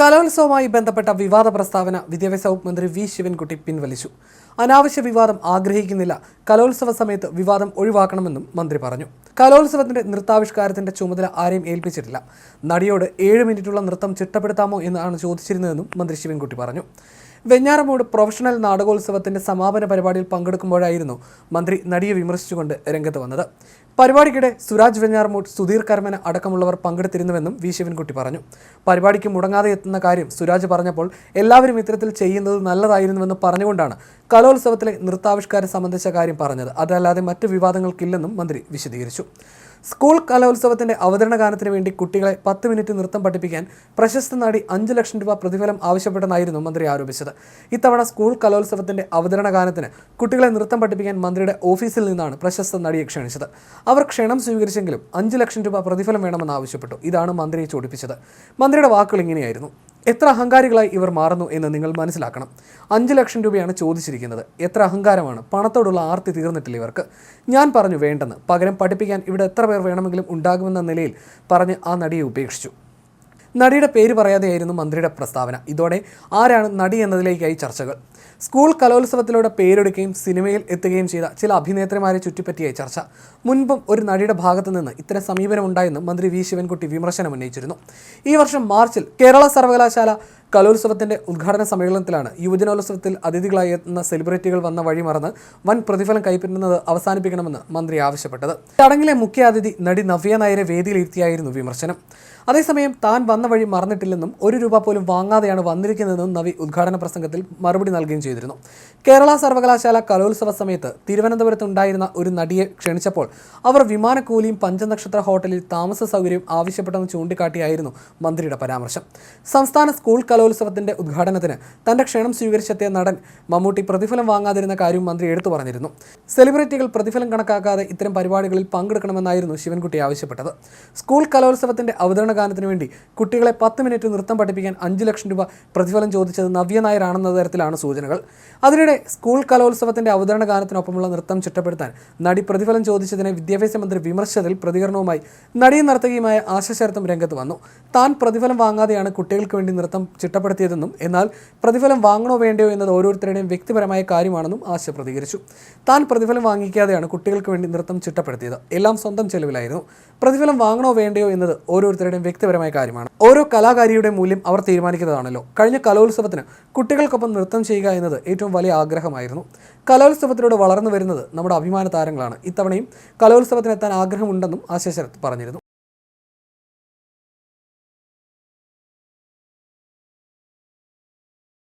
കലോത്സവവുമായി ബന്ധപ്പെട്ട വിവാദ പ്രസ്താവന വിദ്യാഭ്യാസ വകുപ്പ് മന്ത്രി വി ശിവൻകുട്ടി പിൻവലിച്ചു. അനാവശ്യ വിവാദം ആഗ്രഹിക്കുന്നില്ല. കലോത്സവ സമയത്ത് വിവാദം ഒഴിവാക്കണമെന്നും മന്ത്രി പറഞ്ഞു. കലോത്സവത്തിന്റെ നൃത്താവിഷ്കാരത്തിന്റെ ചുമതല ആരെയും ഏൽപ്പിച്ചിട്ടില്ല. നടിയോട് ഏഴ് മിനിറ്റുള്ള നൃത്തം ചിട്ടപ്പെടുത്താമോ എന്നാണ് ചോദിച്ചിരുന്നതെന്നും മന്ത്രി ശിവൻകുട്ടി പറഞ്ഞു. വെഞ്ഞാറമൂട് പ്രൊഫഷണൽ നാടകോത്സവത്തിന്റെ സമാപന പരിപാടിയിൽ പങ്കെടുക്കുമ്പോഴായിരുന്നു മന്ത്രി നടിയെ വിമർശിച്ചുകൊണ്ട് രംഗത്ത് വന്നത്. പരിപാടിക്കിടെ സുരാജ് വെഞ്ഞാറമൂട് സുധീർ കർമ്മന അടക്കമുള്ളവർ പങ്കെടുത്തിരുന്നുവെന്നും വി ശിവൻകുട്ടി പറഞ്ഞു. പരിപാടിക്ക് മുടങ്ങാതെ എത്തുന്ന കാര്യം സുരാജ് പറഞ്ഞപ്പോൾ എല്ലാവരും ഇത്തരത്തിൽ ചെയ്യുന്നത് നല്ലതായിരുന്നുവെന്ന് പറഞ്ഞുകൊണ്ടാണ് കലോത്സവത്തിലെ നൃത്താവിഷ്കാരം സംബന്ധിച്ച കാര്യം പറഞ്ഞത്. അതല്ലാതെ മറ്റു വിവാദങ്ങൾക്കില്ലെന്നും മന്ത്രി വിശദീകരിച്ചു. സ്കൂൾ കലോത്സവത്തിന്റെ അവതരണ ഗാനത്തിന് വേണ്ടി കുട്ടികളെ പത്ത് മിനിറ്റ് നൃത്തം പഠിപ്പിക്കാൻ പ്രശസ്ത നടി അഞ്ച് ലക്ഷം രൂപ പ്രതിഫലം ആവശ്യപ്പെട്ടെന്നായിരുന്നു മന്ത്രി ആരോപിച്ചത്. ഇത്തവണ സ്കൂൾ കലോത്സവത്തിന്റെ അവതരണ ഗാനത്തിന് കുട്ടികളെ നൃത്തം പഠിപ്പിക്കാൻ മന്ത്രിയുടെ ഓഫീസിൽ നിന്നാണ് പ്രശസ്ത നടിയെ ക്ഷണിച്ചത്. അവർ ക്ഷണം സ്വീകരിച്ചെങ്കിലും അഞ്ച് ലക്ഷം രൂപ പ്രതിഫലം വേണമെന്ന് ആവശ്യപ്പെട്ടു. ഇതാണ് മന്ത്രിയെ ചോദിപ്പിച്ചത്. മന്ത്രിയുടെ വാക്കുകൾ ഇങ്ങനെയായിരുന്നു. എത്ര അഹങ്കാരികളായി ഇവർ മാറുന്നു എന്ന് നിങ്ങൾ മനസ്സിലാക്കണം. അഞ്ച് ലക്ഷം രൂപയാണ് ചോദിച്ചിരിക്കുന്നത്. എത്ര അഹങ്കാരമാണ്? പണത്തോടുള്ള ആർത്തി തീർന്നിട്ടില്ല ഇവർക്ക്. ഞാൻ പറഞ്ഞു വേണ്ടെന്ന്. പകരം പഠിപ്പിക്കാൻ ഇവിടെ എത്ര പേർ വേണമെങ്കിലും ഉണ്ടാകുമെന്ന നിലയിൽ പറഞ്ഞ് ആ നടിയെ ഉപേക്ഷിച്ചു. നടിയുടെ പേര് പറയാതെയായിരുന്നു മന്ത്രിയുടെ പ്രസ്താവന. ഇതോടെ ആരാണ് നടി എന്നതിലേക്കായി ചർച്ചകൾ. സ്കൂൾ കലോത്സവത്തിലൂടെ പേരെടുക്കുകയും സിനിമയിൽ എത്തുകയും ചെയ്ത ചില അഭിനേത്രിമാരെ ചുറ്റിപ്പറ്റിയായി ചർച്ച. മുൻപും ഒരു നടിയുടെ ഭാഗത്തു നിന്ന് ഇത്തരം സമീപനം ഉണ്ടായെന്ന് മന്ത്രി വി. ശിവൻകുട്ടി വിമർശനം ഉന്നയിച്ചിരുന്നു. ഈ വർഷം മാർച്ചിൽ കേരള സർവകലാശാല കലോത്സവത്തിന്റെ ഉദ്ഘാടന സമ്മേളനത്തിലാണ് യുവജനോത്സവത്തിൽ അതിഥികളായി എത്തുന്ന സെലിബ്രിറ്റികൾ വന്ന വഴി മറന്ന് വൻ പ്രതിഫലം കൈപ്പറ്റുന്നത് അവസാനിപ്പിക്കണമെന്ന് മന്ത്രി ആവശ്യപ്പെട്ടത്. ചടങ്ങിലെ മുഖ്യ അതിഥി നടി നവ്യ നായരെ വേദിയിലിരുത്തിയായിരുന്നു വിമർശനം. അതേസമയം താൻ വന്ന വഴി മറന്നിട്ടില്ലെന്നും ഒരു രൂപ പോലും വാങ്ങാതെയാണ് വന്നിരിക്കുന്നതെന്നും നവി ഉദ്ഘാടന പ്രസംഗത്തിൽ മറുപടി നൽകുകയും ചെയ്തിരുന്നു. കേരള സർവകലാശാല കലോത്സവ സമയത്ത് തിരുവനന്തപുരത്ത് ഉണ്ടായിരുന്ന ഒരു നടിയെ ക്ഷണിച്ചപ്പോൾ അവർ വിമാനക്കൂലിയും പഞ്ചനക്ഷത്ര ഹോട്ടലിൽ താമസ സൗകര്യം ആവശ്യപ്പെട്ടെന്ന് ചൂണ്ടിക്കാട്ടിയായിരുന്നു മന്ത്രിയുടെ പരാമർശം. സംസ്ഥാന സ്കൂൾ കലോത്സവത്തിന്റെ ഉദ്ഘാടനത്തിന് തന്റെ ക്ഷണം സ്വീകരിച്ചെത്തിയ നടൻ മമ്മൂട്ടി പ്രതിഫലം വാങ്ങാതിരുന്ന കാര്യം മന്ത്രി എടുത്തു പറഞ്ഞിരുന്നു. സെലിബ്രിറ്റികൾ പ്രതിഫലം കണക്കാക്കാതെ ഇത്തരം പരിപാടികളിൽ പങ്കെടുക്കണമെന്നായിരുന്നു ശിവൻകുട്ടി ആവശ്യപ്പെട്ടത്. സ്കൂൾ കലോത്സവത്തിന്റെ അവതരണ ഗാനത്തിന് വേണ്ടി കുട്ടികളെ പത്ത് മിനിറ്റ് നൃത്തം പഠിപ്പിക്കാൻ അഞ്ച് ലക്ഷം രൂപ പ്രതിഫലം ചോദിച്ചത് നവ്യ നായരാണെന്ന തരത്തിലാണ് സൂചനകൾ അതിനിടെ സ്കൂൾ കലോത്സവത്തിന്റെ അവതരണ ഗാനത്തിനൊപ്പമുള്ള നൃത്തം ചിട്ടപ്പെടുത്താൻ നടി പ്രതിഫലം ചോദിച്ചതിനെ വിദ്യാഭ്യാസ മന്ത്രി വിമർശത്തിൽ പ്രതികരണവുമായി നടിയും നർത്തകിയുമായ ആശ രംഗത്ത് വന്നു. താൻ പ്രതിഫലം വാങ്ങാതെയാണ് കുട്ടികൾക്ക് വേണ്ടി നൃത്തം ചിട്ടപ്പെടുത്തിയതെന്നും എന്നാൽ പ്രതിഫലം വാങ്ങണോ വേണ്ടയോ എന്നത് ഓരോരുത്തരുടെയും വ്യക്തിപരമായ കാര്യമാണെന്നും ആശ പ്രതികരിച്ചു. താൻ പ്രതിഫലം വാങ്ങിക്കാതെയാണ് കുട്ടികൾക്ക് വേണ്ടി നൃത്തം ചിട്ടപ്പെടുത്തിയത്. എല്ലാം സ്വന്തം ചെലവിലായിരുന്നു. പ്രതിഫലം വാങ്ങണോ വേണ്ടയോ എന്നത് ഓരോരുത്തരുടെയും വ്യക്തിപരമായ കാര്യമാണ്. ഓരോ കലാകാരിയുടെ മൂല്യം അവർ തീരുമാനിക്കുന്നതാണല്ലോ. കഴിഞ്ഞ കലോത്സവത്തിന് കുട്ടികൾക്കൊപ്പം നൃത്തം ചെയ്യുക എന്നത് ഏറ്റവും വലിയ ആഗ്രഹമായിരുന്നു. കലോത്സവത്തിലൂടെ വളർന്നു വരുന്നത് നമ്മുടെ അഭിമാന താരങ്ങളാണ്. ഇത്തവണയും കലോത്സവത്തിനെത്താൻ ആഗ്രഹമുണ്ടെന്നും ആശ ശരത് പറഞ്ഞിരുന്നു.